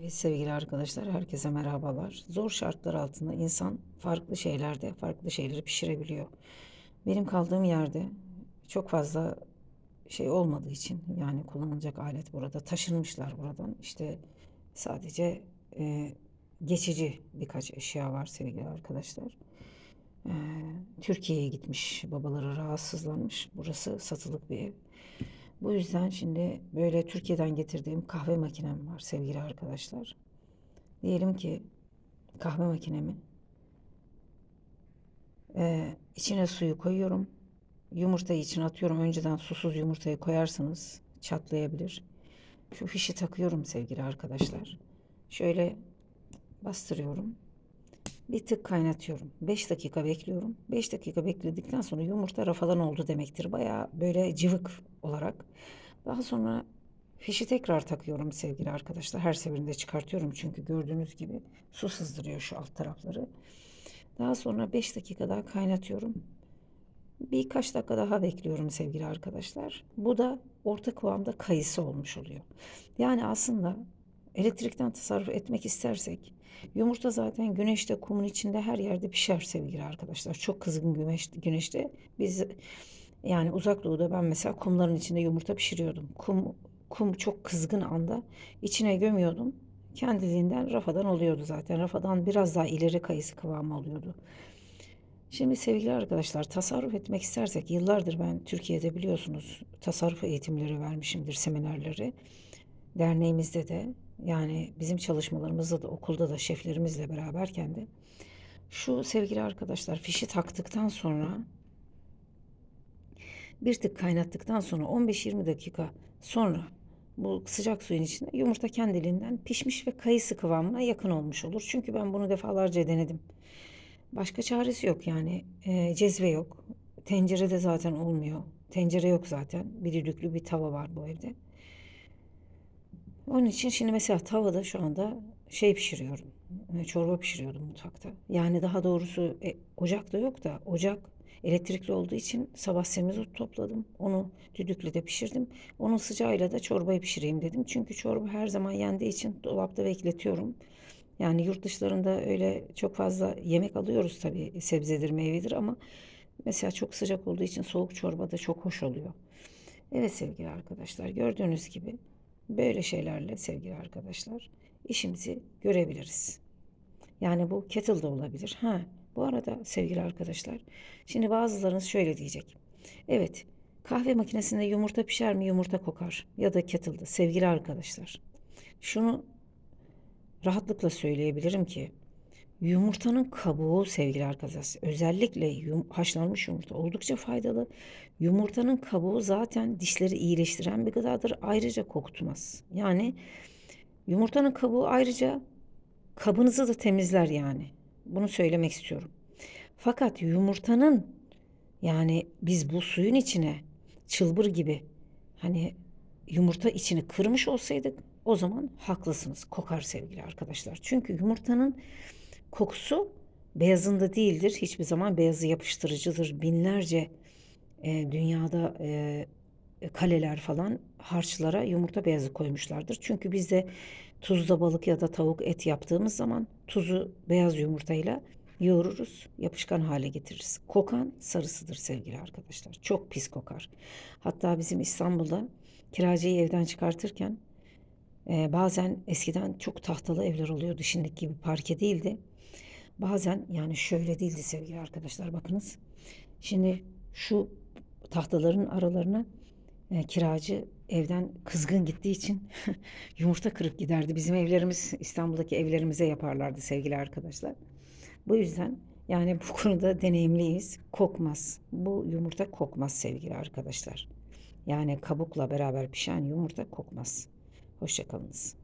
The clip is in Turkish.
Evet sevgili arkadaşlar, herkese merhabalar. Zor şartlar altında insan farklı şeylerde farklı şeyleri pişirebiliyor. Benim kaldığım yerde çok fazla şey olmadığı için yani kullanılacak alet burada taşınmışlar buradan. İşte sadece e, geçici birkaç eşya var sevgili arkadaşlar. E, Türkiye'ye gitmiş, babaları rahatsızlanmış. Burası satılık bir ev. Bu yüzden şimdi böyle Türkiye'den getirdiğim kahve makinem var sevgili arkadaşlar. Diyelim ki kahve makinemin e, içine suyu koyuyorum. Yumurtayı içine atıyorum. Önceden susuz yumurtayı koyarsanız çatlayabilir. Şu fişi takıyorum sevgili arkadaşlar. Şöyle bastırıyorum. Bir tık kaynatıyorum. 5 dakika bekliyorum. 5 dakika bekledikten sonra yumurta rafadan oldu demektir. Baya böyle cıvık olarak. Daha sonra fişi tekrar takıyorum sevgili arkadaşlar. Her seferinde çıkartıyorum çünkü gördüğünüz gibi su sızdırıyor şu alt tarafları. Daha sonra 5 dakika daha kaynatıyorum. Birkaç dakika daha bekliyorum sevgili arkadaşlar. Bu da orta kıvamda kayısı olmuş oluyor. Yani aslında elektrikten tasarruf etmek istersek yumurta zaten güneşte kumun içinde her yerde pişer sevgili arkadaşlar. Çok kızgın güneş, güneşte biz yani uzak doğuda ben mesela kumların içinde yumurta pişiriyordum. Kum kum çok kızgın anda içine gömüyordum. Kendiliğinden rafadan oluyordu zaten. Rafadan biraz daha ileri kayısı kıvamı oluyordu. Şimdi sevgili arkadaşlar tasarruf etmek istersek yıllardır ben Türkiye'de biliyorsunuz tasarruf eğitimleri vermişimdir seminerleri. Derneğimizde de yani bizim çalışmalarımızda da okulda da şeflerimizle beraberken de şu sevgili arkadaşlar fişi taktıktan sonra bir tık kaynattıktan sonra 15-20 dakika sonra bu sıcak suyun içinde yumurta kendiliğinden pişmiş ve kayısı kıvamına yakın olmuş olur. Çünkü ben bunu defalarca denedim. Başka çaresi yok yani. E, cezve yok. Tencerede zaten olmuyor. Tencere yok zaten. Bir düdüklü bir tava var bu evde. Onun için şimdi mesela tavada şu anda şey pişiriyorum. e, Çorba pişiriyordum mutfakta. Yani daha doğrusu e, ocak da yok da ocak elektrikli olduğu için sabah semizot topladım. Onu düdüklüde pişirdim. Onun sıcağıyla da çorbayı pişireyim dedim. Çünkü çorba her zaman yendiği için dolapta bekletiyorum. Yani yurt dışlarında öyle çok fazla yemek alıyoruz tabii sebzedir, meyvedir ama mesela çok sıcak olduğu için soğuk çorba da çok hoş oluyor. Evet sevgili arkadaşlar gördüğünüz gibi böyle şeylerle sevgili arkadaşlar işimizi görebiliriz. Yani bu kettle da olabilir. Ha, bu arada sevgili arkadaşlar şimdi bazılarınız şöyle diyecek. Evet kahve makinesinde yumurta pişer mi yumurta kokar ya da kettle'da sevgili arkadaşlar. Şunu rahatlıkla söyleyebilirim ki yumurtanın kabuğu sevgili arkadaşlar özellikle yum, haşlanmış yumurta oldukça faydalı. Yumurtanın kabuğu zaten dişleri iyileştiren bir gıdadır. Ayrıca kokutmaz. Yani yumurtanın kabuğu ayrıca kabınızı da temizler yani. Bunu söylemek istiyorum. Fakat yumurtanın yani biz bu suyun içine çılbır gibi hani yumurta içini kırmış olsaydık o zaman haklısınız. Kokar sevgili arkadaşlar. Çünkü yumurtanın kokusu beyazında değildir. Hiçbir zaman beyazı yapıştırıcıdır. Binlerce e, dünyada e, kaleler falan harçlara yumurta beyazı koymuşlardır. Çünkü bizde tuzda balık ya da tavuk et yaptığımız zaman tuzu beyaz yumurtayla yoğururuz, yapışkan hale getiririz. Kokan sarısıdır sevgili arkadaşlar. Çok pis kokar. Hatta bizim İstanbul'da kiracıyı evden çıkartırken e, bazen eskiden çok tahtalı evler oluyordu. Şimdiki gibi parke değildi. Bazen yani şöyle değildi sevgili arkadaşlar bakınız. Şimdi şu tahtaların aralarına e, kiracı evden kızgın gittiği için yumurta kırıp giderdi. Bizim evlerimiz İstanbul'daki evlerimize yaparlardı sevgili arkadaşlar. Bu yüzden yani bu konuda deneyimliyiz. Kokmaz. Bu yumurta kokmaz sevgili arkadaşlar. Yani kabukla beraber pişen yumurta kokmaz. Hoşçakalınız.